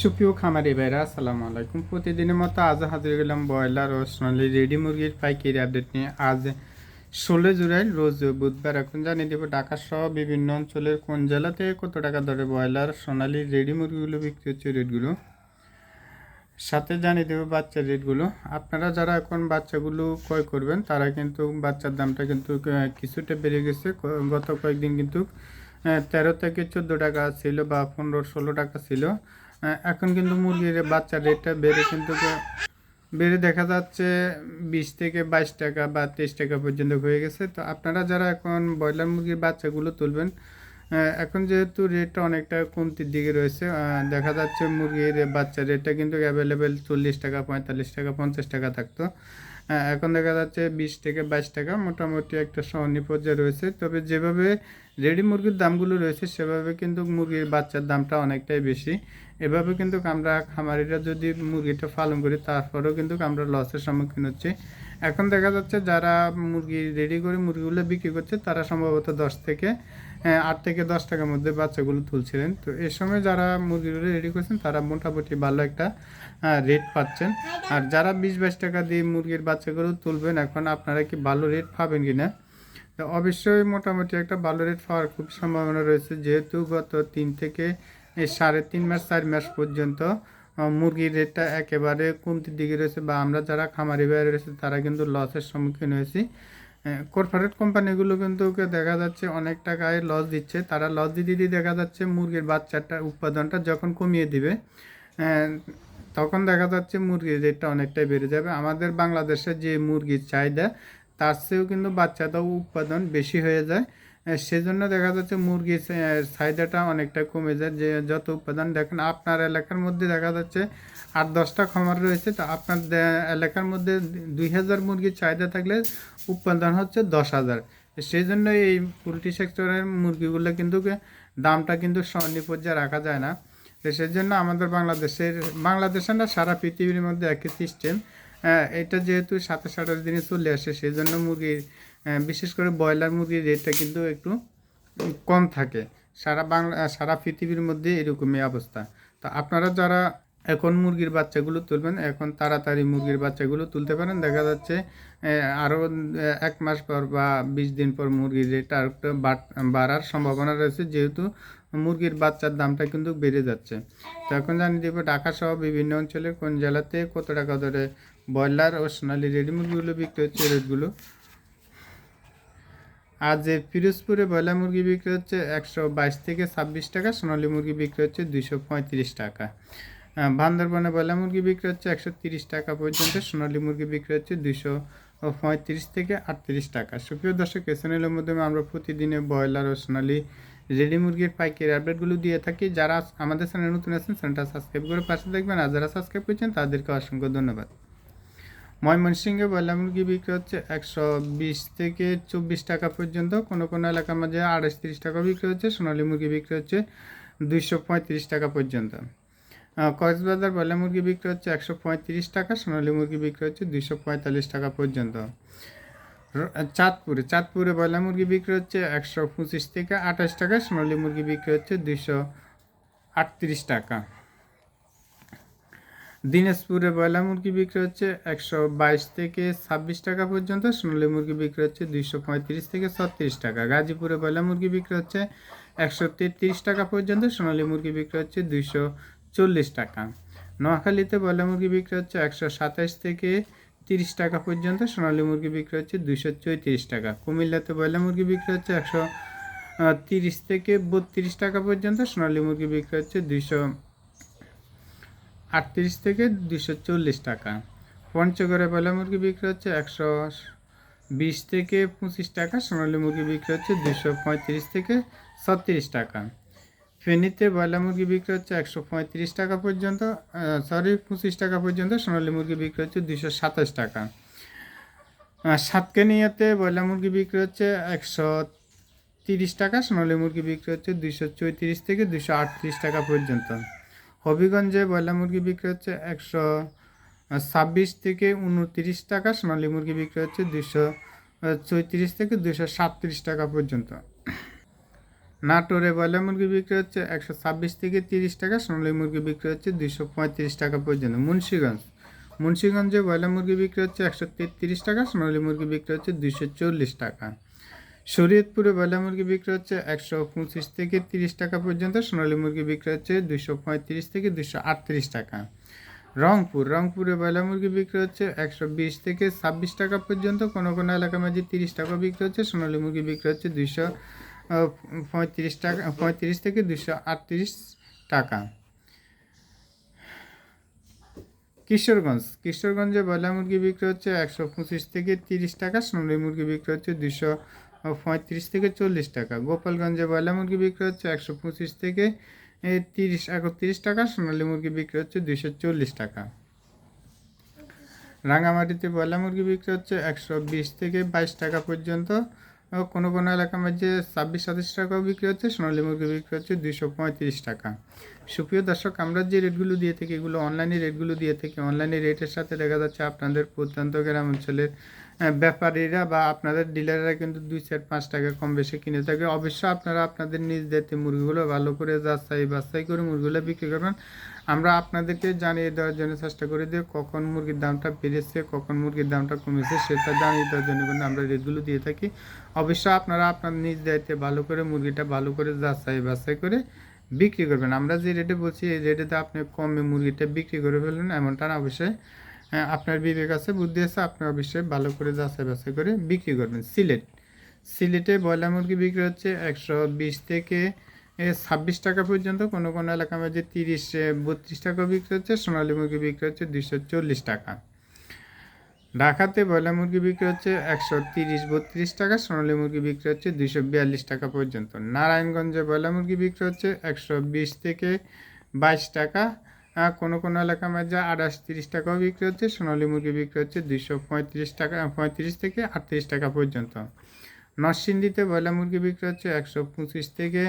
সুপ্রিয় খামারি ভাইরা, আসসালামু আলাইকুম। প্রতিদিনের মতো আজ হাজির গেলাম ব্রয়লার ও সোনালি রেডি মুরগির পাইকারি আপডেট নিয়ে। আজ ষোলো জুলাই, রোজ বুধবার। এখন জানিয়ে দেবো ঢাকা সহ বিভিন্ন অঞ্চলের কোন জেলাতে কত টাকা দরে ব্রয়লার, সোনালি রেডি মুরগিগুলো বিক্রি হচ্ছে রেটগুলো? সাথে জানিয়ে দেবো বাচ্চার রেটগুলো। আপনারা যারা এখন বাচ্চাগুলো ক্রয় করবেন, তারা কিন্তু বাচ্চার দামটা কিন্তু কিছুটা বেড়ে গেছে। গত কয়েকদিন কিন্তু তেরো থেকে চোদ্দ টাকা ছিল বা পনেরো, ষোলো টাকা ছিল। এখন কিন্তু মুরগির বাচ্চার রেটটা বেড়ে কিন্তু বেড়ে দেখা যাচ্ছে বিশ থেকে বাইশ টাকা বা তেইশ টাকা পর্যন্ত হয়ে গেছে। তো আপনারা যারা এখন ব্রয়লার মুরগির বাচ্চাগুলো তুলবেন এখন যেহেতু রেটটা অনেকটা কমতির দিকে রয়েছে দেখা যাচ্ছে মুরগির বাচ্চার রেটটা কিন্তু অ্যাভেলেবেল চল্লিশ টাকা, পঁয়তাল্লিশ টাকা, পঞ্চাশ টাকা থাকতো। এখন দেখা যাচ্ছে বিশ থেকে বাইশ টাকা মোটামুটি একটা সহনীয় পর্যায়ে রয়েছে। তবে যেভাবে রেডি মুরগির দামগুলো রয়েছে, সেভাবে কিন্তু মুরগির বাচ্চার দামটা অনেকটাই বেশি। এভাবে কিন্তু আমরা খামারিরা যদি মুরগিটা পালন করি, তারপরেও কিন্তু আমরা লসের সম্মুখীন হচ্ছি। এখন দেখা যাচ্ছে যারা মুরগি রেডি করে মুরগিগুলো বিক্রি করছে, তারা সম্ভবত দশ থেকে আট থেকে দশ টাকার মধ্যে বাচ্চাগুলো তুলছিলেন। তো এই সময় যারা মুরগিগুলো রেডি করছেন, তারা মোটামুটি ভালো একটা রেট পাচ্ছেন। আর যারা বিশ বাইশ টাকা দিয়ে মুরগির বাচ্চাগুলো তুলবেন, এখন আপনারা কি ভালো রেট পাবেন কি না অবশ্যই মোটামুটি একটা ভালো রেট পাওয়ার খুব সম্ভাবনা রয়েছে। যেহেতু গত তিন থেকে সাড়ে তিন মাস, চার মাস পর্যন্ত মুরগির রেটটা একেবারে কমতির দিকে রয়েছে বা আমরা যারা খামারি বাইরে রয়েছে, তারা কিন্তু লসের সম্মুখীন হয়েছি। কর্পোরেট কোম্পানিগুলো কিন্তু দেখা যাচ্ছে অনেক টাকায় লস দিচ্ছে। তারা লস দিতে দিতে দেখা যাচ্ছে মুরগির বাচ্চাটা উৎপাদনটা যখন কমিয়ে দিবে আহ, তখন দেখা যাচ্ছে মুরগির রেটটা অনেকটাই বেড়ে যাবে। আমাদের বাংলাদেশে যে মুরগির চাহিদা তার চেয়েও কিন্তু বাচ্চাটাও উৎপাদন বেশি হয়ে যায়। সেজন্য দেখা যাচ্ছে মুরগির চাহিদাটা অনেকটা কমে যায়। যে, যত উৎপাদন দেখেন, আপনার এলাকার মধ্যে দেখা যাচ্ছে আট দশটা খামার রয়েছে। তো আপনার এলাকার মধ্যে দুই হাজার মুরগির চাহিদা থাকলে উৎপাদন হচ্ছে দশ হাজার। সেই জন্য এই পোলট্রি সেক্টরের মুরগিগুলো কিন্তু দামটা কিন্তু পর্যায়ে রাখা যায় না। তো সেই জন্য আমাদের বাংলাদেশের বাংলাদেশের না সারা পৃথিবীর মধ্যে একই সিস্টেম এটা যেহেতু সাতাশ আঠাশ দিনে চলে আসে সেই জন্য মুরগির বিশেষ করে ব্রয়লার মুরগির রেটটা কিন্তু একটু কম থাকে। সারা বাংলা সারা পৃথিবীর মধ্যে এরকমই অবস্থা। তো আপনারা যারা এখন মুরগির বাচ্চাগুলো তুলবেন, এখন তাড়াতাড়ি মুরগির বাচ্চাগুলো তুলতে পারেন। দেখা যাচ্ছে আরও এক মাস পর বা বিশ দিন পর মুরগির রেট আর একটু বাড়ার সম্ভাবনা রয়েছে, যেহেতু মুরগির বাচ্চার দামটা কিন্তু বেড়ে যাচ্ছে। তো এখন জানিয়ে দেবো ঢাকা সহ বিভিন্ন অঞ্চলের কোন জেলাতে কত টাকা ধরে ব্রয়লার ও সোনালি রেডি মুরগিগুলো বিক্রি হচ্ছে রেটগুলো আজ এ পিরোজপুরে ব্রয়লার মুরগি বিক্রি হচ্ছে একশো বাইশ থেকে ছাব্বিশ টাকা, সোনালী মুরগি বিক্রি হচ্ছে দুইশো পঁয়ত্রিশ টাকা। বান্দরবনে ব্রয়লার মুরগি বিক্রি হচ্ছে একশো তিরিশ টাকা পর্যন্ত, সোনালী মুরগি বিক্রি হচ্ছে দুইশো পঁয়ত্রিশ থেকে আটত্রিশ টাকা। সুপ্রিয় দর্শক চ্যানেলের মাধ্যমে আমরা প্রতিদিনে ব্রয়লার ও সোনালী রেডি মুরগির পাইকারি আপডেটগুলো দিয়ে থাকি। যারা আমাদের চ্যানেল নতুন আছেন চ্যানেলটা সাবস্ক্রাইব করে পাশে দেখবেন, আর যারা সাবস্ক্রাইব করছেন, তাদেরকে অসংখ্য ধন্যবাদ। ময়মনসিংহে ব্রয়লার মুরগি বিক্রি হচ্ছে একশো বিশ থেকে চব্বিশ টাকা পর্যন্ত। কোনো কোনো এলাকার মাঝে আড়াইশ তিরিশ টাকা বিক্রি হচ্ছে, সোনালী মুরগি বিক্রি হচ্ছে দুইশো পঁয়ত্রিশ টাকা পর্যন্ত। কক্সবাজার ব্রয়লার মুরগি বিক্রি হচ্ছে একশো পঁয়ত্রিশ টাকা, সোনালী মুরগি বিক্রি হচ্ছে দুইশো পঁয়তাল্লিশ টাকা পর্যন্ত। চাঁদপুরে চাঁদপুরে ব্রয়লার মুরগি বিক্রি হচ্ছে একশো পঁচিশ থেকে আঠাশ টাকা, সোনালী মুরগি বিক্রি হচ্ছে দুইশো আটত্রিশ টাকা। দিনাজপুরে ব্রয়লার মুরগি বিক্রি হচ্ছে একশো বাইশ থেকে ছাব্বিশ টাকা পর্যন্ত, সোনালী মুরগি বিক্রি হচ্ছে দুইশো পঁয়ত্রিশ থেকে ছত্রিশ টাকা, গাজীপুরে ব্রয়লার মুরগি বিক্রি হচ্ছে একশো তেত্রিশ টাকা পর্যন্ত, সোনালী মুরগি বিক্রি হচ্ছে দুইশো চল্লিশ টাকা, নোয়াখালীতে ব্রয়লার মুরগি বিক্রি হচ্ছে একশো সাতাইশ থেকে তিরিশ টাকা পর্যন্ত, সোনালী মুরগি বিক্রি হচ্ছে দুইশো চৌত্রিশ টাকা, কুমিল্লাতে ব্রয়লার মুরগি বিক্রি হচ্ছে একশো তিরিশ থেকে বত্রিশ টাকা পর্যন্ত, সোনালী মুরগি বিক্রি হচ্ছে দুইশো আটত্রিশ থেকে দুশো চল্লিশ টাকা। পঞ্চগড়ে ব্রয়লার মুরগি বিক্রি হচ্ছে একশো বিশ থেকে পঁচিশ টাকা, সোনালী মুরগি বিক্রি হচ্ছে দুশো পঁয়ত্রিশ থেকে ছত্রিশ টাকা। ফেনীতে ব্রয়লার মুরগি বিক্রি হচ্ছে একশো পঁয়ত্রিশ টাকা পর্যন্ত সরি পঁচিশ টাকা পর্যন্ত, সোনালী মুরগি বিক্রি হচ্ছে দুশো সাতাশ টাকা। সাতকানিয়াতে ব্রয়লার মুরগি বিক্রি হচ্ছে একশো তিরিশ টাকা, সোনালী মুরগি বিক্রি হচ্ছে দুশো চৌত্রিশ থেকে দুশো আটত্রিশ টাকা পর্যন্ত। হবিগঞ্জে ব্রয়লার মুরগি বিক্রি হচ্ছে একশো ছাব্বিশ থেকে উনত্রিশ টাকা, সোনালী মুরগি বিক্রি হচ্ছে দুশো চৌত্রিশ থেকে দুশো সাতত্রিশ টাকা পর্যন্ত। নাটোরে ব্রয়লার মুরগি বিক্রি হচ্ছে একশো ছাব্বিশ থেকে তিরিশ টাকা, সোনালী মুরগি বিক্রি হচ্ছে দুশো পঁয়ত্রিশ টাকা পর্যন্ত। মুন্সিগঞ্জ, মুন্সিগঞ্জে ব্রয়লার মুরগি বিক্রি হচ্ছে একশো তেত্রিশ টাকা, সোনালী মুরগি বিক্রি হচ্ছে দুশো চল্লিশ টাকা। শরীয়তপুরে ব্রয়লার মুরগি বিক্রি হচ্ছে একশো পঁচিশ থেকে তিরিশ টাকা পর্যন্ত, সোনালী মুরগি বিক্রি হচ্ছে দুইশো পঁয়ত্রিশ থেকে দুশো আটত্রিশ টাকা। রংপুর, রংপুরে ব্রয়লার মুরগি বিক্রি হচ্ছে একশো বিশ থেকে ছাব্বিশ টাকা পর্যন্ত, কোনো কোনো এলাকার মাঝে তিরিশ টাকা বিক্রি হচ্ছে, সোনালী মুরগি বিক্রি হচ্ছে দুইশো পঁয়ত্রিশ টাকা, পঁয়ত্রিশ থেকে দুশো আটত্রিশ টাকা। কিশোরগঞ্জ, কিশোরগঞ্জে ব্রয়লার মুরগি বিক্রি হচ্ছে একশো পঁচিশ থেকে তিরিশ টাকা, সোনালী মুরগি বিক্রি হচ্ছে দুইশো পঁয়ত্রিশ থেকে চল্লিশ টাকা। গোপালগঞ্জে ব্রয়লার মুরগি বিক্রি হচ্ছে একশো পঁচিশ থেকে তিরিশ, একত্রিশ টাকা। সোনালী মুরগি বিক্রি হচ্ছে দুইশো চল্লিশ টাকা। রাঙামাটিতে ব্রয়লার মুরগি বিক্রি হচ্ছে একশো বিশ থেকে বাইশ টাকা পর্যন্ত। কোনো কোনো এলাকার মধ্যে ছাব্বিশ, সাতাশ টাকাও বিক্রি হচ্ছে। সোনালী মুরগি বিক্রি হচ্ছে দুইশো পঁয়ত্রিশ টাকা। সুপ্রিয় দর্শক, আমরা যে রেটগুলো দিয়ে থাকি, এগুলো অনলাইনে রেটগুলো দিয়ে থাকি। অনলাইনে রেটের সাথে দেখা যাচ্ছে আপনাদের প্রত্যন্ত গ্রাম অঞ্চলের ব্যাপারীরা বা আপনাদের ডিলাররা কিন্তু দুই চার পাঁচ টাকা কম বেশি কিনে থাকে। অবশ্য আপনারা আপনাদের নিজ দায়িত্বে মুরগিগুলো ভালো করে যাচাই বাছাই করে মুরগিগুলো বিক্রি করবেন। আমরা আপনাদেরকে জানিয়ে দেওয়ার জন্য চেষ্টা করি যে কখন মুরগির দামটা বেড়েছে, কখন মুরগির দামটা কমেছে, সেটা জানিয়ে দেওয়ার জন্য কিন্তু আমরা রেটগুলো দিয়ে থাকি। অবশ্য আপনারা আপনার নিজ দায়িত্বে ভালো করে মুরগিটা ভালো করে যাচাই বাছাই করে বিক্রি করবেন। আমরা যে রেটে বলছি এই রেটেতে আপনি কমে মুরগিটা বিক্রি করে ফেলবেন এমনটা না অবশ্যই। হ্যাঁ, আপনার বিবেক আছে বুদ্ধি আছে আপনি অবশ্যই ভালো করে যাচাই বাছাই করে বিক্রি করবেন। সিলেট সিলেটে ব্রয়লার মুরগি বিক্রি হচ্ছে একশো বিশ থেকে ছাব্বিশ টাকা পর্যন্ত। কোনো কোনো এলাকার মধ্যে তিরিশ বত্রিশ টাকা বিক্রি হচ্ছে সোনালী মুরগি বিক্রি হচ্ছে দুশো চল্লিশ টাকা। ঢাকাতে ব্রয়লার মুরগি বিক্রি হচ্ছে একশো তিরিশ, বত্রিশ টাকা, সোনালী মুরগি বিক্রি হচ্ছে দুশো বিয়াল্লিশ টাকা পর্যন্ত। নারায়ণগঞ্জে ব্রয়লার মুরগি বিক্রি হচ্ছে একশো বিশ থেকে বাইশ টাকা। কোনো কোনো এলাকার মধ্যে আঠাশ, তিরিশ টাকাও বিক্রি হচ্ছে, সোনালী মুরগি বিক্রি হচ্ছে দুশো পঁয়ত্রিশ টাকা পঁয়ত্রিশ থেকে আটত্রিশ টাকা পর্যন্ত। নরসিংদীতে ব্রয়লার মুরগি বিক্রি হচ্ছে একশো পঁচিশ থেকে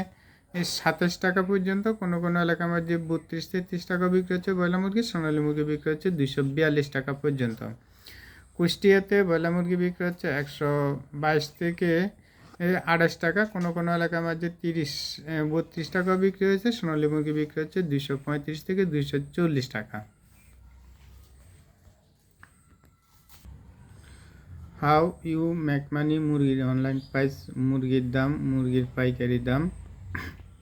সাতাশ টাকা পর্যন্ত। কোনো কোনো এলাকার মধ্যে বত্রিশ, তেত্রিশ টাকা বিক্রি হচ্ছে ব্রয়লার মুরগি, সোনালী মুরগি বিক্রি হচ্ছে দুশো বিয়াল্লিশ টাকা পর্যন্ত। কুষ্টিয়াতে ব্রয়লার মুরগি বিক্রি হচ্ছে একশো বাইশ থেকে আঠাশ টাকা। কোনো কোনো এলাকার মধ্যে তিরিশ বত্রিশ টাকা বিক্রি হয়েছে। সোনালী মুরগি বিক্রি হচ্ছে দুশো পঁয়ত্রিশ থেকে দুশো চল্লিশ টাকা। হাউ ইউ মেক মানি মুরগির অনলাইন প্রাইস? মুরগির দাম, মুরগির পাইকারি দাম।